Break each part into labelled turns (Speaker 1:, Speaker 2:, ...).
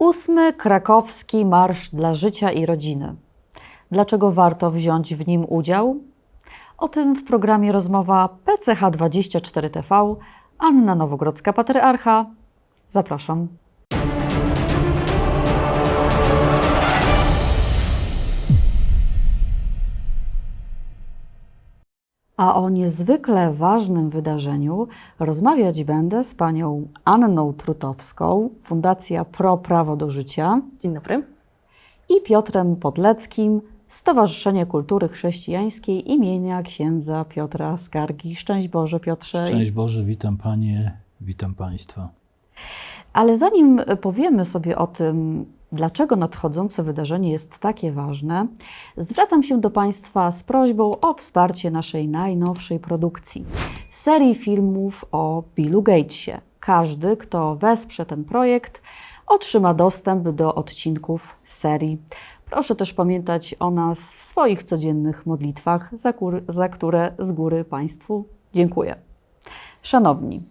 Speaker 1: Ósmy krakowski Marsz dla Życia i Rodziny. Dlaczego warto wziąć w nim udział? O tym w programie rozmowa PCH24TV Anna Nowogrodzka Patriarcha. Zapraszam. A o niezwykle ważnym wydarzeniu rozmawiać będę z panią Anną Trutowską, Fundacja Pro Prawo do Życia
Speaker 2: Dzień dobry.
Speaker 1: i Piotrem Podleckim, Stowarzyszenie Kultury Chrześcijańskiej imienia księdza Piotra Skargi. Szczęść Boże, Piotrze.
Speaker 3: Szczęść Boże, witam Panie, witam Państwa.
Speaker 1: Ale zanim powiemy sobie o tym, dlaczego nadchodzące wydarzenie jest takie ważne, zwracam się do Państwa z prośbą o wsparcie naszej najnowszej produkcji serii filmów o Billu Gatesie. Każdy, kto wesprze ten projekt, otrzyma dostęp do odcinków serii. Proszę też pamiętać o nas w swoich codziennych modlitwach, za, za które z góry Państwu dziękuję. Szanowni,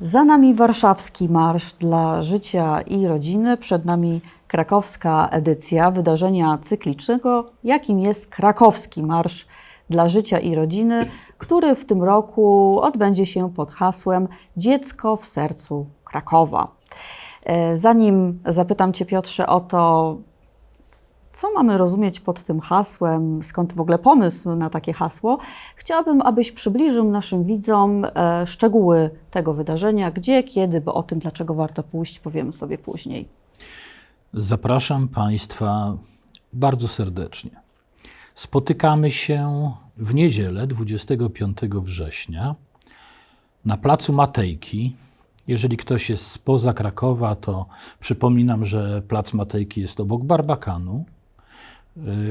Speaker 1: za nami warszawski Marsz dla Życia i Rodziny, przed nami krakowska edycja wydarzenia cyklicznego, jakim jest krakowski Marsz dla Życia i Rodziny, który w tym roku odbędzie się pod hasłem Dziecko w sercu Krakowa. E, Zanim zapytam Cię, Piotrze, o to, co mamy rozumieć pod tym hasłem, skąd w ogóle pomysł na takie hasło, chciałabym, abyś przybliżył naszym widzom e, szczegóły tego wydarzenia, gdzie, kiedy, bo o tym, dlaczego warto pójść, powiemy sobie później.
Speaker 3: Zapraszam Państwa bardzo serdecznie. Spotykamy się w niedzielę 25 września na placu Matejki. Jeżeli ktoś jest spoza Krakowa, to przypominam, że plac Matejki jest obok Barbakanu,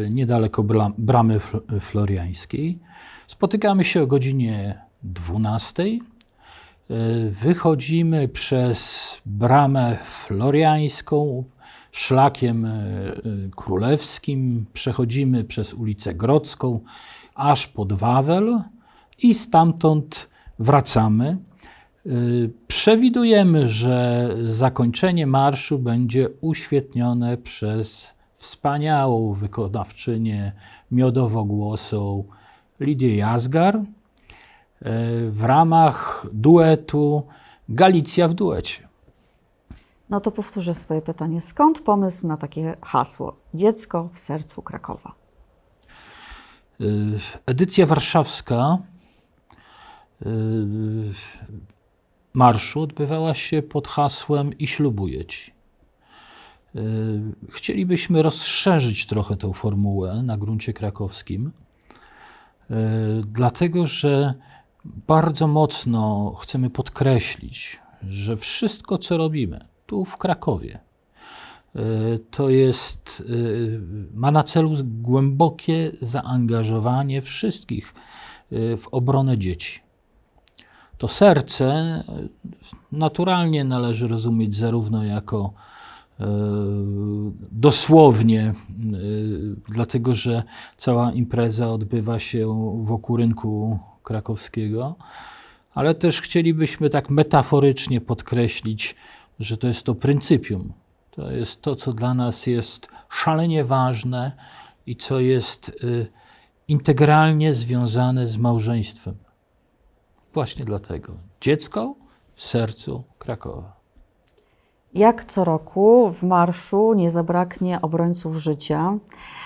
Speaker 3: niedaleko bra- bramy fl- floriańskiej. Spotykamy się o godzinie 12. Y, Wychodzimy przez bramę floriańską, szlakiem y, y, królewskim, przechodzimy przez ulicę Grodzką, aż pod Wawel i stamtąd wracamy. Y, Przewidujemy, że zakończenie marszu będzie uświetnione przez wspaniałą wykonawczynię miodowogłosą Lidię Jazgar y, w ramach duetu Galicja w duecie.
Speaker 1: No to powtórzę swoje pytanie. Skąd pomysł na takie hasło? Dziecko w sercu Krakowa.
Speaker 3: Y, Edycja warszawska y, marszu odbywała się pod hasłem i ślubuję ci. Y, Chcielibyśmy rozszerzyć trochę tę formułę na gruncie krakowskim, y, dlatego że bardzo mocno chcemy podkreślić, że wszystko, co robimy tu w Krakowie, y, to jest, ma na celu głębokie zaangażowanie wszystkich w obronę dzieci. To serce naturalnie należy rozumieć zarówno jako dosłownie, y, dlatego że cała impreza odbywa się wokół rynku krakowskiego, ale też chcielibyśmy tak metaforycznie podkreślić, że to jest to pryncypium. To jest to, co dla nas jest szalenie ważne i co jest y, integralnie związane z małżeństwem. Właśnie dlatego dziecko w sercu Krakowa.
Speaker 1: Jak co roku w marszu nie zabraknie obrońców życia.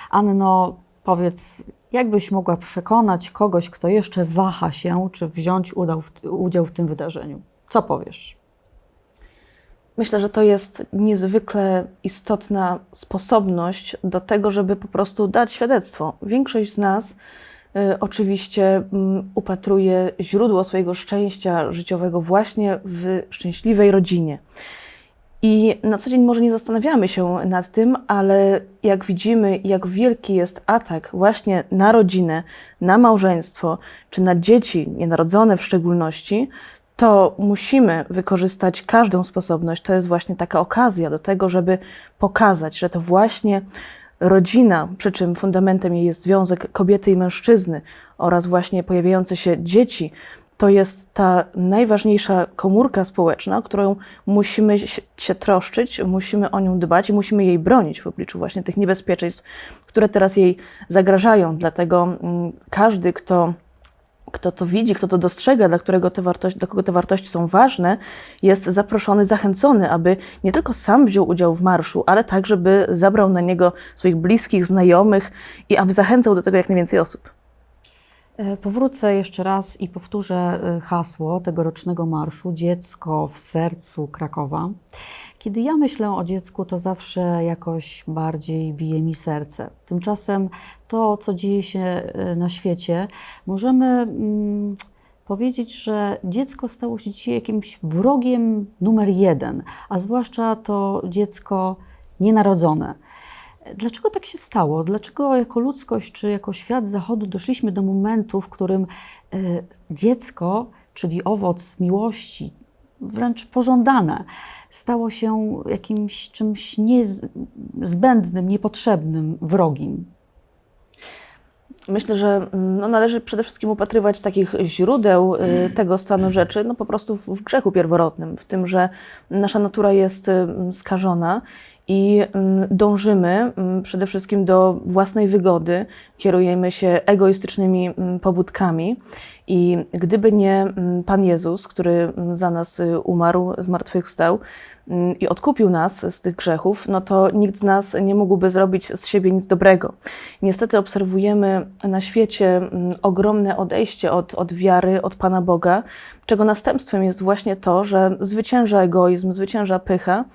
Speaker 1: Anno, powiedz, jakbyś mogła przekonać kogoś, kto jeszcze waha się, czy wziąć udział w, tym wydarzeniu? Co powiesz?
Speaker 2: Myślę, że to jest niezwykle istotna sposobność do tego, żeby po prostu dać świadectwo. Większość z nas y, oczywiście mm, upatruje źródło swojego szczęścia życiowego właśnie w szczęśliwej rodzinie. I na co dzień może nie zastanawiamy się nad tym, ale jak widzimy, jak wielki jest atak właśnie na rodzinę, na małżeństwo, czy na dzieci nienarodzone w szczególności, to musimy wykorzystać każdą sposobność. To jest właśnie taka okazja do tego, żeby pokazać, że to właśnie rodzina, przy czym fundamentem jej jest związek kobiety i mężczyzny oraz właśnie pojawiające się dzieci, to jest ta najważniejsza komórka społeczna, którą musimy się, się troszczyć, musimy o nią dbać i musimy jej bronić w obliczu właśnie tych niebezpieczeństw, które teraz jej zagrażają. Dlatego mm, każdy, kto kto to widzi, kto to dostrzega, dla, którego te wartości, dla kogo te wartości są ważne, jest zaproszony, zachęcony, aby nie tylko sam wziął udział w marszu, ale tak, żeby zabrał na niego swoich bliskich, znajomych i aby zachęcał do tego jak najwięcej osób.
Speaker 1: E, Powrócę jeszcze raz i powtórzę e, hasło tegorocznego marszu Dziecko w sercu Krakowa. Kiedy ja myślę o dziecku, to zawsze jakoś bardziej bije mi serce. Tymczasem to, co dzieje się e, na świecie, możemy mm, powiedzieć, że dziecko stało się dzisiaj jakimś wrogiem numer jeden, a zwłaszcza to dziecko nienarodzone. Dlaczego tak się stało? Dlaczego jako ludzkość czy jako świat Zachodu doszliśmy do momentu, w którym e, dziecko, czyli owoc miłości, wręcz pożądane, stało się jakimś czymś niezbędnym, niepotrzebnym, wrogim?
Speaker 2: Myślę, że mm, no, należy przede wszystkim upatrywać takich źródeł y, tego stanu rzeczy, no po prostu w, w grzechu pierworodnym, w tym, że nasza natura jest y, skażona i mm, dążymy mm, przede wszystkim do własnej wygody, kierujemy się egoistycznymi mm, pobudkami. I gdyby nie Pan Jezus, który za nas y, umarł, zmartwychwstał i odkupił nas z tych grzechów, no to nikt z nas nie mógłby zrobić z siebie nic dobrego. Niestety obserwujemy na świecie ogromne odejście od, od wiary, od Pana Boga, czego następstwem jest właśnie to, że zwycięża egoizm, zwycięża pycha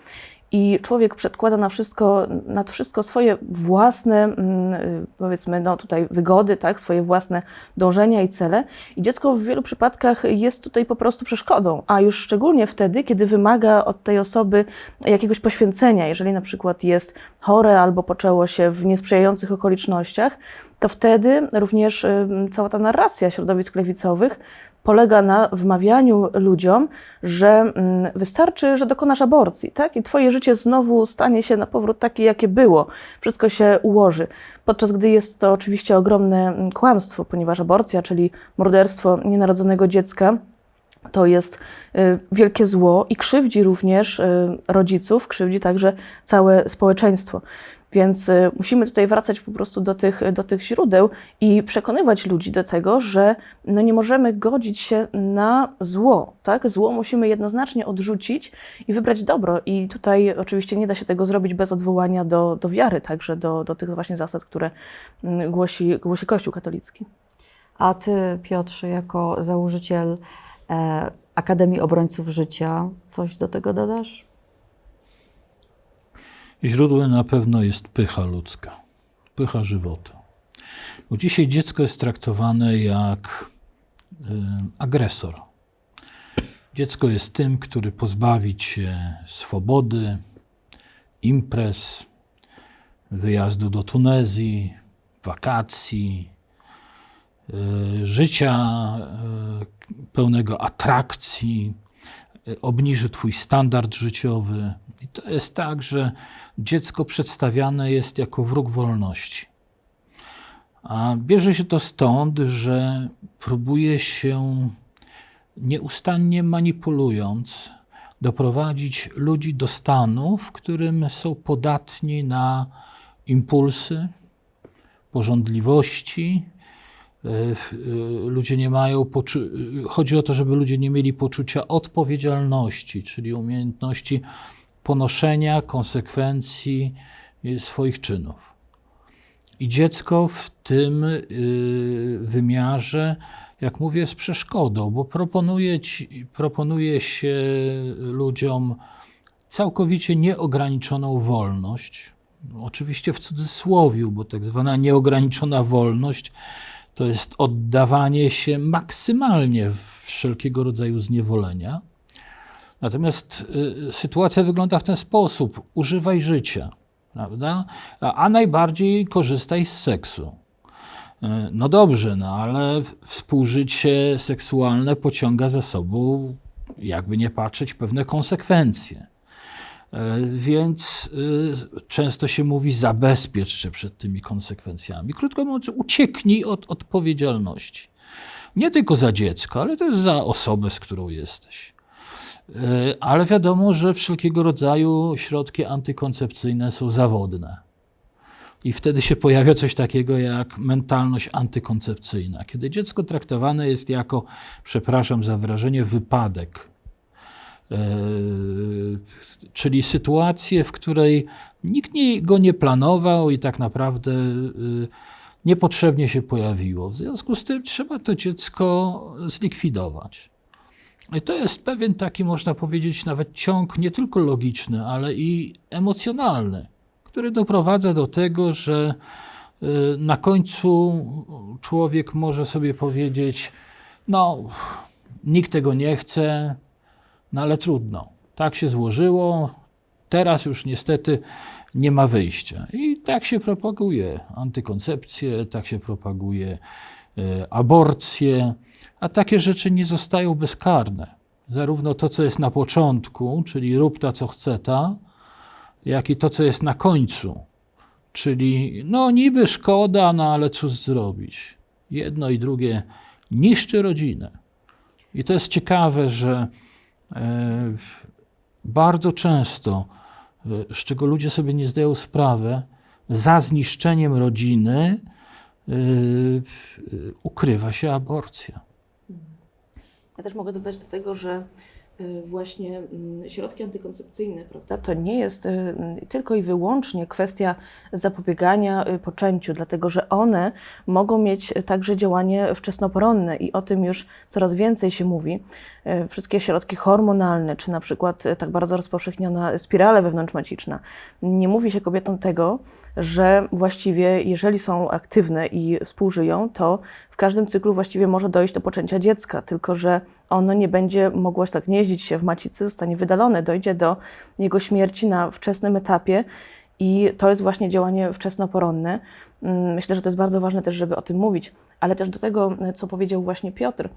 Speaker 2: i człowiek przedkłada na wszystko, nad wszystko swoje własne, mm, powiedzmy, no tutaj wygody, tak, swoje własne dążenia i cele. I dziecko w wielu przypadkach jest tutaj po prostu przeszkodą, a już szczególnie wtedy, kiedy wymaga od tej osoby jakiegoś poświęcenia, jeżeli na przykład jest chore albo poczęło się w niesprzyjających okolicznościach, to wtedy również y, cała ta narracja środowisk lewicowych polega na wmawianiu ludziom, że mm, wystarczy, że dokonasz aborcji, tak? I twoje życie znowu stanie się na powrót takie, jakie było. Wszystko się ułoży. Podczas gdy jest to oczywiście ogromne mm, kłamstwo, ponieważ aborcja, czyli morderstwo nienarodzonego dziecka, to jest y, wielkie zło i krzywdzi również y, rodziców, krzywdzi także całe społeczeństwo. Więc y, musimy tutaj wracać po prostu do tych, do tych źródeł i przekonywać ludzi do tego, że no nie możemy godzić się na zło. Tak? Zło musimy jednoznacznie odrzucić i wybrać dobro. I tutaj oczywiście nie da się tego zrobić bez odwołania do, do wiary, także do, do tych właśnie zasad, które mm, głosi, głosi Kościół katolicki.
Speaker 1: A ty, Piotrze, jako założyciel e, Akademii Obrońców Życia, coś do tego dodasz?
Speaker 3: Źródłem na pewno jest pycha ludzka, pycha żywota. Bo dzisiaj dziecko jest traktowane jak y, agresor. Dziecko jest tym, który pozbawić się swobody, imprez, wyjazdu do Tunezji, wakacji, y, życia y, pełnego atrakcji, obniży Twój standard życiowy. I to jest tak, że dziecko przedstawiane jest jako wróg wolności. A bierze się to stąd, że próbuje się nieustannie manipulując doprowadzić ludzi do stanu, w którym są podatni na impulsy, pożądliwości. E, e, Ludzie nie mają chodzi o to, żeby ludzie nie mieli poczucia odpowiedzialności, czyli umiejętności ponoszenia konsekwencji y, swoich czynów. I dziecko w tym y, wymiarze, jak mówię, jest przeszkodą, bo proponuje, ci, proponuje się ludziom całkowicie nieograniczoną wolność. Oczywiście w cudzysłowiu, bo tak zwana nieograniczona wolność to jest oddawanie się maksymalnie wszelkiego rodzaju zniewolenia. Natomiast y, sytuacja wygląda w ten sposób: używaj życia, prawda? A, a najbardziej korzystaj z seksu. Y, No dobrze, no ale współżycie seksualne pociąga za sobą, jakby nie patrzeć, pewne konsekwencje. Y, Więc y, często się mówi, zabezpiecz się przed tymi konsekwencjami. Krótko mówiąc, ucieknij od odpowiedzialności. Nie tylko za dziecko, ale też za osobę, z którą jesteś. Y, Ale wiadomo, że wszelkiego rodzaju środki antykoncepcyjne są zawodne. I wtedy się pojawia coś takiego jak mentalność antykoncepcyjna, kiedy dziecko traktowane jest jako, przepraszam za wrażenie, wypadek. Yy, czyli sytuację, w której nikt nie, go nie planował i tak naprawdę yy, niepotrzebnie się pojawiło. W związku z tym trzeba to dziecko zlikwidować. To jest pewien taki, można powiedzieć, nawet ciąg nie tylko logiczny, ale i emocjonalny, który doprowadza do tego, że y, na końcu człowiek może sobie powiedzieć: No, nikt tego nie chce, no ale trudno. Tak się złożyło, teraz już niestety nie ma wyjścia. I tak się propaguje antykoncepcję, tak się propaguje e, aborcję, a takie rzeczy nie zostają bezkarne. Zarówno to, co jest na początku, czyli rób ta, co chce ta, jak i to, co jest na końcu, czyli no niby szkoda, no ale cóż zrobić. Jedno i drugie niszczy rodzinę. I to jest ciekawe, że e, bardzo często, e, z czego ludzie sobie nie zdają sprawy, za zniszczeniem rodziny ukrywa się aborcja.
Speaker 2: Ja też mogę dodać do tego, że y, właśnie mm, środki antykoncepcyjne, prawda, to nie jest y, tylko i wyłącznie kwestia zapobiegania y, poczęciu, dlatego że one mogą mieć także działanie wczesnoporonne i o tym już coraz więcej się mówi. Y, Wszystkie środki hormonalne, czy na przykład y, tak bardzo rozpowszechniona spirale wewnątrzmaciczna. Nie mówi się kobietom tego, że właściwie jeżeli są aktywne i współżyją, to w każdym cyklu właściwie może dojść do poczęcia dziecka, tylko że ono nie będzie mogło tak gnieździć się w macicy, zostanie wydalone, dojdzie do jego śmierci na wczesnym etapie i to jest właśnie działanie wczesnoporonne. Mm, Myślę, że to jest bardzo ważne też, żeby o tym mówić, ale też do tego, co powiedział właśnie Piotr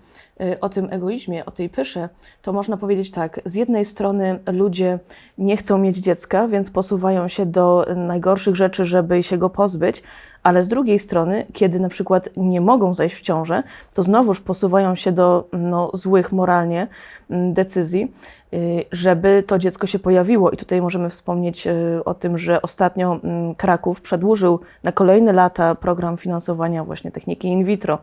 Speaker 2: y, o tym egoizmie, o tej pysze, to można powiedzieć tak, z jednej strony ludzie nie chcą mieć dziecka, więc posuwają się do najgorszych rzeczy, żeby się go pozbyć, ale z drugiej strony, kiedy na przykład nie mogą zajść w ciążę, to znowuż posuwają się do no, złych moralnie decyzji, y, żeby to dziecko się pojawiło. I tutaj możemy wspomnieć y, o tym, że ostatnio mm, Kraków przedłużył na kolejne lata program finansowania właśnie techniki in vitro,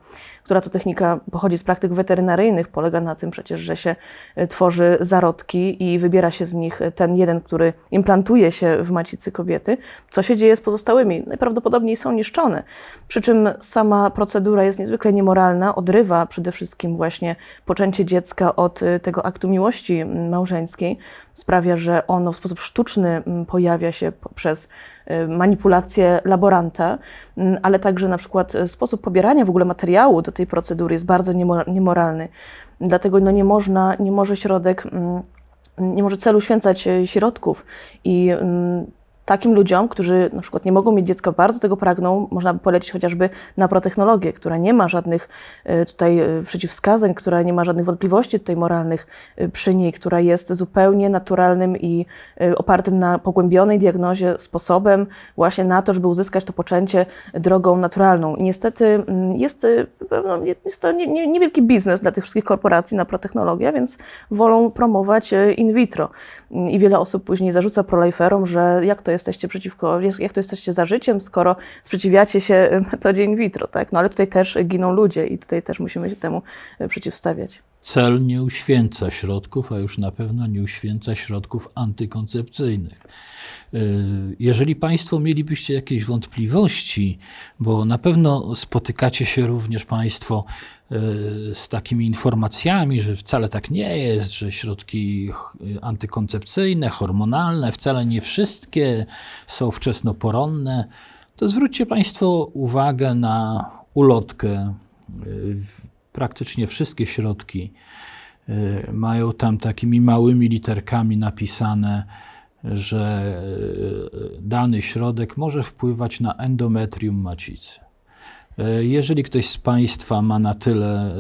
Speaker 2: która to technika pochodzi z praktyk weterynaryjnych. Polega na tym przecież, że się y, tworzy zarodki i wybiera się z nich ten jeden, który implantuje się w macicy kobiety. Co się dzieje z pozostałymi? Najprawdopodobniej są niszczone. Przy czym sama procedura jest niezwykle niemoralna, odrywa przede wszystkim właśnie poczęcie dziecka od y, aktu miłości małżeńskiej. Sprawia, że ono w sposób sztuczny pojawia się poprzez y, manipulację laboranta, ale także na przykład y, sposób pobierania w ogóle materiału do tej procedury jest bardzo niemo- niemoralny. Dlatego no, nie można, nie może środek nie może celu święcać e, środków i takim ludziom, którzy na przykład nie mogą mieć dziecka, bardzo tego pragną, można by polecić chociażby na protechnologię, która nie ma żadnych e, tutaj e, przeciwwskazań, która nie ma żadnych wątpliwości tutaj moralnych e, przy niej, która jest zupełnie naturalnym i opartym na pogłębionej diagnozie sposobem właśnie na to, żeby uzyskać to poczęcie drogą naturalną. Niestety mm, jest, jest to nie- nie- niewielki biznes dla tych wszystkich korporacji na protechnologię, więc wolą promować in vitro. I wiele osób później zarzuca proliferom, że jak to jesteście przeciwko, jak to jesteście za życiem, skoro sprzeciwiacie się metodzie in vitro, tak? No ale tutaj też giną ludzie i tutaj też musimy się temu e, przeciwstawiać.
Speaker 3: Cel nie uświęca środków, a już na pewno nie uświęca środków antykoncepcyjnych. Y, Jeżeli Państwo mielibyście jakieś wątpliwości, bo na pewno spotykacie się również Państwo y, z takimi informacjami, że wcale tak nie jest, że środki y, antykoncepcyjne, hormonalne, wcale nie wszystkie są wczesnoporonne, to zwróćcie Państwo uwagę na ulotkę. Praktycznie wszystkie środki y, mają tam takimi małymi literkami napisane, że y, dany środek może wpływać na endometrium macicy. Y, Jeżeli ktoś z Państwa ma na tyle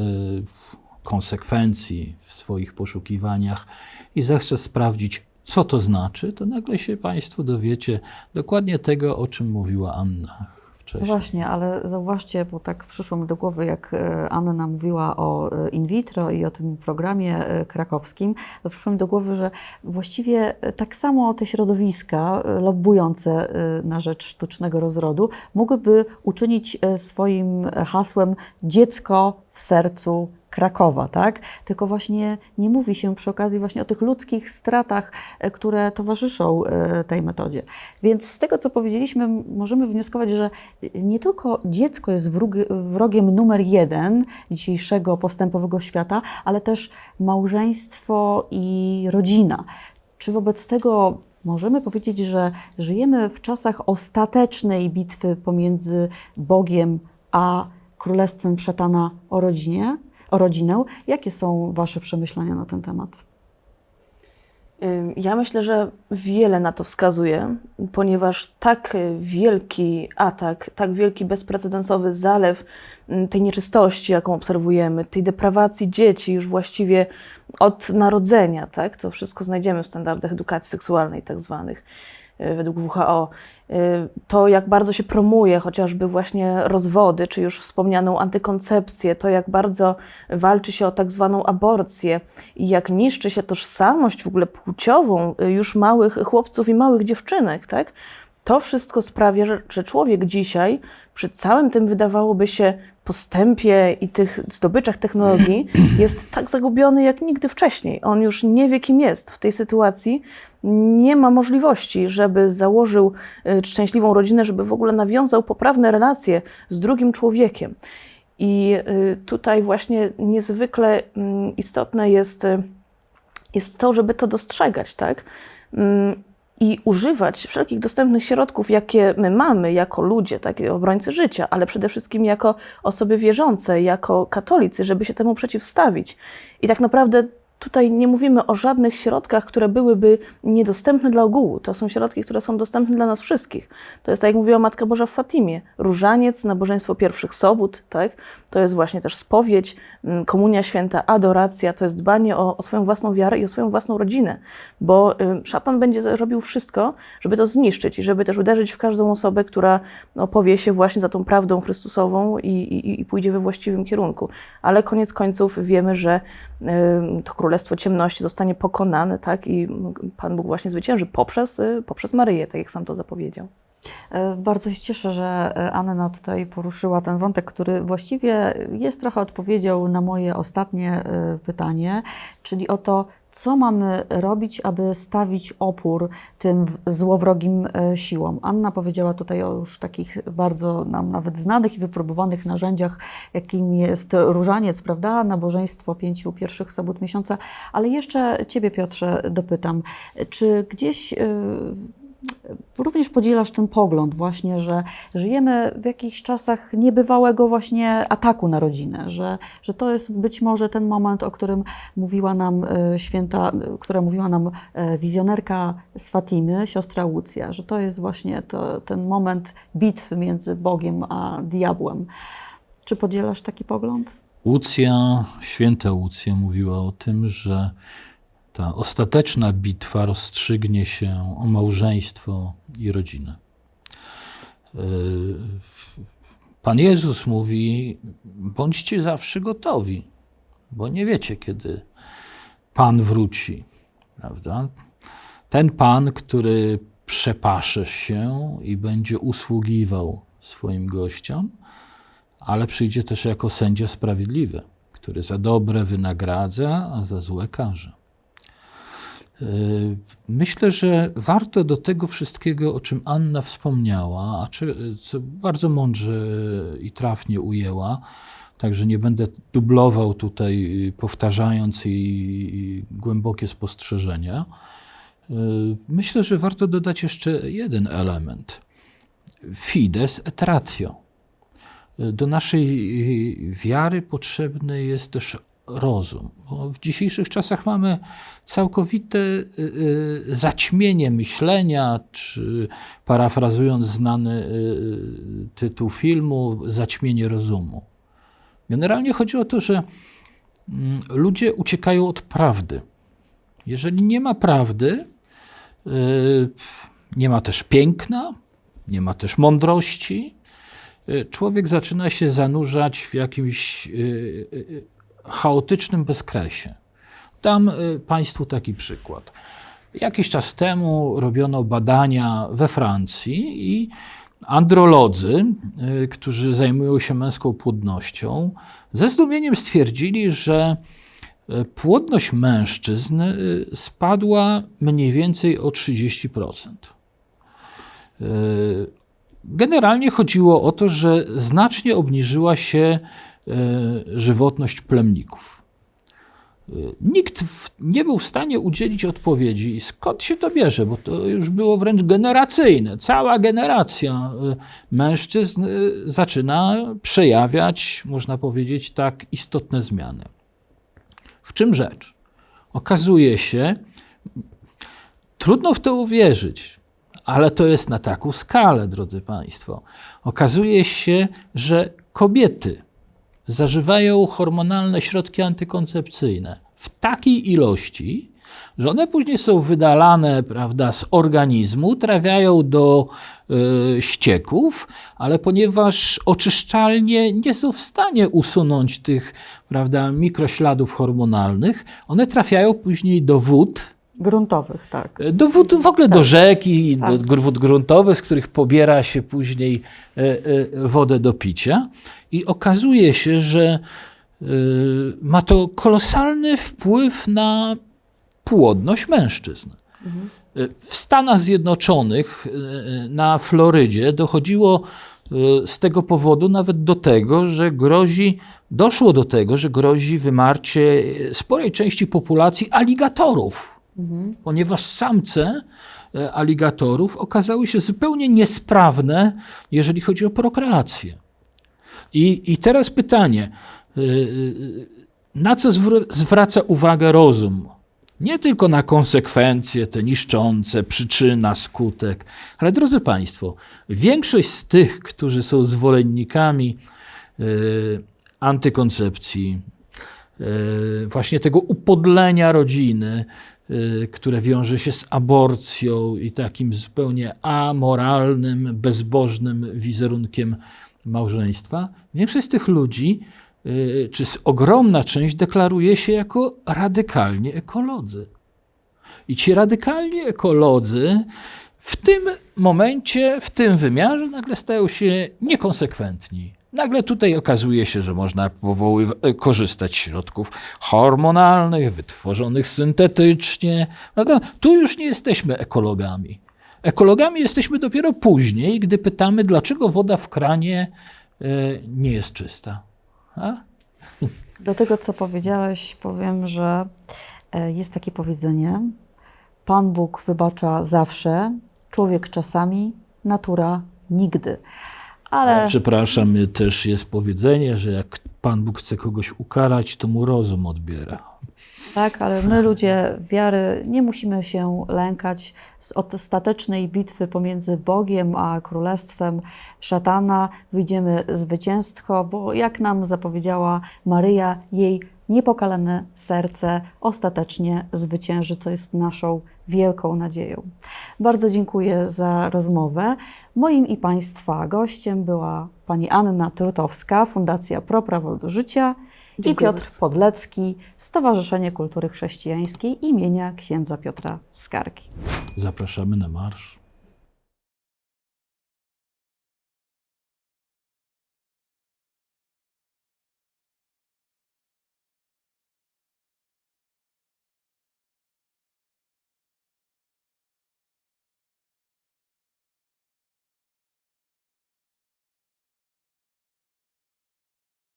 Speaker 3: konsekwencji w swoich poszukiwaniach i zechce sprawdzić, co to znaczy, to nagle się Państwo dowiecie dokładnie tego, o czym mówiła Anna wcześniej.
Speaker 1: Właśnie, ale zauważcie, bo tak przyszło mi do głowy, jak e, Anna mówiła o e, in vitro i o tym programie e, krakowskim, to przyszło mi do głowy, że właściwie tak samo te środowiska lobbujące na rzecz sztucznego rozrodu mogłyby uczynić swoim hasłem dziecko w sercu Krakowa, tak? Tylko właśnie nie mówi się przy okazji właśnie o tych ludzkich stratach, e, które towarzyszą e, tej metodzie. Więc z tego, co powiedzieliśmy, możemy wnioskować, że nie tylko dziecko jest wrogiem numer jeden dzisiejszego postępowego świata, ale też małżeństwo i rodzina. Czy wobec tego możemy powiedzieć, że żyjemy w czasach ostatecznej bitwy pomiędzy Bogiem a królestwem szatana o rodzinie? Rodzinę. Jakie są Wasze przemyślenia na ten temat?
Speaker 2: Ja myślę, że wiele na to wskazuje, ponieważ tak wielki atak, tak wielki bezprecedensowy zalew ym, tej nieczystości, jaką obserwujemy, tej deprawacji dzieci już właściwie od narodzenia, tak? To wszystko znajdziemy w standardach edukacji seksualnej, tak zwanych, według WHO. Y, To, jak bardzo się promuje chociażby właśnie rozwody, czy już wspomnianą antykoncepcję, to jak bardzo walczy się o tak zwaną aborcję i jak niszczy się tożsamość w ogóle płciową y, już małych chłopców i małych dziewczynek, tak? To wszystko sprawia, że, że człowiek dzisiaj, przy całym tym wydawałoby się postępie i tych zdobyczach technologii, jest tak zagubiony jak nigdy wcześniej. On już nie wie, kim jest w tej sytuacji. Nie ma możliwości, żeby założył y, szczęśliwą rodzinę, żeby w ogóle nawiązał poprawne relacje z drugim człowiekiem. I y, tutaj właśnie niezwykle mm, istotne jest, y, jest to, żeby to dostrzegać, tak? I używać wszelkich dostępnych środków, jakie my mamy jako ludzie, tak, obrońcy życia, ale przede wszystkim jako osoby wierzące, jako katolicy, żeby się temu przeciwstawić. I tak naprawdę tutaj nie mówimy o żadnych środkach, które byłyby niedostępne dla ogółu. To są środki, które są dostępne dla nas wszystkich. To jest tak, jak mówiła Matka Boża w Fatimie. Różaniec, nabożeństwo pierwszych sobót, tak? To jest właśnie też spowiedź, mm, komunia święta, adoracja, to jest dbanie o, o swoją własną wiarę i o swoją własną rodzinę. Bo szatan będzie robił wszystko, żeby to zniszczyć i żeby też uderzyć w każdą osobę, która no, powie się właśnie za tą prawdą Chrystusową i, i, i pójdzie we właściwym kierunku. Ale koniec końców wiemy, że to królestwo ciemności zostanie pokonane, tak? I Pan Bóg właśnie zwycięży poprzez, y, poprzez Maryję, tak jak sam to zapowiedział.
Speaker 1: E, Bardzo się cieszę, że e, Anna tutaj poruszyła ten wątek, który właściwie jest trochę odpowiedzią na moje ostatnie e, pytanie, czyli o to, co mamy robić, aby stawić opór tym złowrogim siłom. Anna powiedziała tutaj o już takich bardzo nam nawet znanych i wypróbowanych narzędziach, jakim jest różaniec, prawda, nabożeństwo pięciu pierwszych sobot miesiąca, ale jeszcze Ciebie, Piotrze, dopytam, czy gdzieś również podzielasz ten pogląd właśnie, że żyjemy w jakichś czasach niebywałego właśnie ataku na rodzinę, że, że to jest być może ten moment, o którym mówiła nam e, święta, która mówiła nam e, wizjonerka z Fatimy, siostra Łucja, że to jest właśnie to, ten moment bitwy między Bogiem a diabłem. Czy podzielasz taki pogląd?
Speaker 3: Łucja, święta Łucja mówiła o tym, że ta ostateczna bitwa rozstrzygnie się o małżeństwo i rodzinę. Yy, Pan Jezus mówi: bądźcie zawsze gotowi, bo nie wiecie, kiedy Pan wróci. Prawda? Ten Pan, który przepasze się i będzie usługiwał swoim gościom, ale przyjdzie też jako sędzia sprawiedliwy, który za dobre wynagradza, a za złe karze. Yy, Myślę, że warto do tego wszystkiego, o czym Anna wspomniała, a czy, co bardzo mądrze i trafnie ujęła, także nie będę dublował tutaj, yy, powtarzając i głębokie spostrzeżenia. Myślę, że warto dodać jeszcze jeden element. Fides et ratio. Do naszej y, wiary potrzebny jest też rozum. Bo w dzisiejszych czasach mamy całkowite y, y, zaćmienie myślenia, czy parafrazując znany y, tytuł filmu, zaćmienie rozumu. Generalnie chodzi o to, że mm, ludzie uciekają od prawdy. Jeżeli nie ma prawdy, nie ma też piękna, nie ma też mądrości, człowiek zaczyna się zanurzać w jakimś chaotycznym bezkresie. Dam y, Państwu taki przykład. Jakiś czas temu robiono badania we Francji i androlodzy, y, którzy zajmują się męską płodnością, ze zdumieniem stwierdzili, że y, płodność mężczyzn spadła mniej więcej o 30%. Y, Generalnie chodziło o to, że znacznie obniżyła się żywotność plemników. Y, Nikt nie był w stanie udzielić odpowiedzi, skąd się to bierze, bo to już było wręcz generacyjne. Cała generacja y, mężczyzn zaczyna przejawiać, można powiedzieć, tak istotne zmiany. W czym rzecz? Okazuje się, trudno w to uwierzyć, ale to jest na taką skalę, drodzy Państwo. Okazuje się, że kobiety zażywają hormonalne środki antykoncepcyjne w takiej ilości, że one później są wydalane prawda, z organizmu, trafiają do y, ścieków, ale ponieważ oczyszczalnie nie są w stanie usunąć tych prawda, mikrośladów hormonalnych, one trafiają później do wód,
Speaker 1: Gruntowych, tak.
Speaker 3: do wód, w ogóle do rzeki, do
Speaker 1: Tak.
Speaker 3: gr- wód gruntowych, z których pobiera się później e, e, wodę do picia. I okazuje się, że e, ma to kolosalny wpływ na płodność mężczyzn. E, W Stanach Zjednoczonych, e, na Florydzie, dochodziło e, z tego powodu nawet do tego, że grozi, doszło do tego, że grozi wymarcie sporej części populacji aligatorów ponieważ samce e, aligatorów okazały się zupełnie niesprawne, jeżeli chodzi o prokreację. I, i teraz pytanie, y, y, na co zwr- zwraca uwagę rozum? Nie tylko na konsekwencje te niszczące, przyczyna, skutek, ale drodzy Państwo, większość z tych, którzy są zwolennikami antykoncepcji, właśnie tego upodlenia rodziny, które wiąże się z aborcją i takim zupełnie amoralnym, bezbożnym wizerunkiem małżeństwa. Większość z tych ludzi, y, czy ogromna część, deklaruje się jako radykalnie ekolodzy. I ci radykalni ekolodzy w tym momencie, w tym wymiarze nagle stają się niekonsekwentni. Nagle tutaj okazuje się, że można powoływa- korzystać z środków hormonalnych, wytworzonych syntetycznie. Prawda? Tu już nie jesteśmy ekologami. Ekologami jesteśmy dopiero później, gdy pytamy, dlaczego woda w kranie e, nie jest czysta. A?
Speaker 1: Do tego, co powiedziałeś, powiem, że e, jest takie powiedzenie: Pan Bóg wybacza zawsze, człowiek czasami, natura nigdy. Ale
Speaker 3: Przepraszam, też jest powiedzenie, że jak Pan Bóg chce kogoś ukarać, to mu rozum odbiera.
Speaker 1: tak, ale my ludzie wiary nie musimy się lękać z ostatecznej bitwy pomiędzy Bogiem a królestwem szatana. Wyjdziemy zwycięstwo, bo jak nam zapowiedziała Maryja, jej niepokalane serce ostatecznie zwycięży, co jest naszą wielką nadzieją. Bardzo dziękuję za rozmowę. Moim i Państwa gościem była pani Anna Trutowska, Fundacja Pro Prawo do Życia i
Speaker 2: Dziękuję
Speaker 1: Piotr Podlecki, Stowarzyszenie Kultury Chrześcijańskiej imienia księdza Piotra Skargi.
Speaker 3: Zapraszamy na marsz.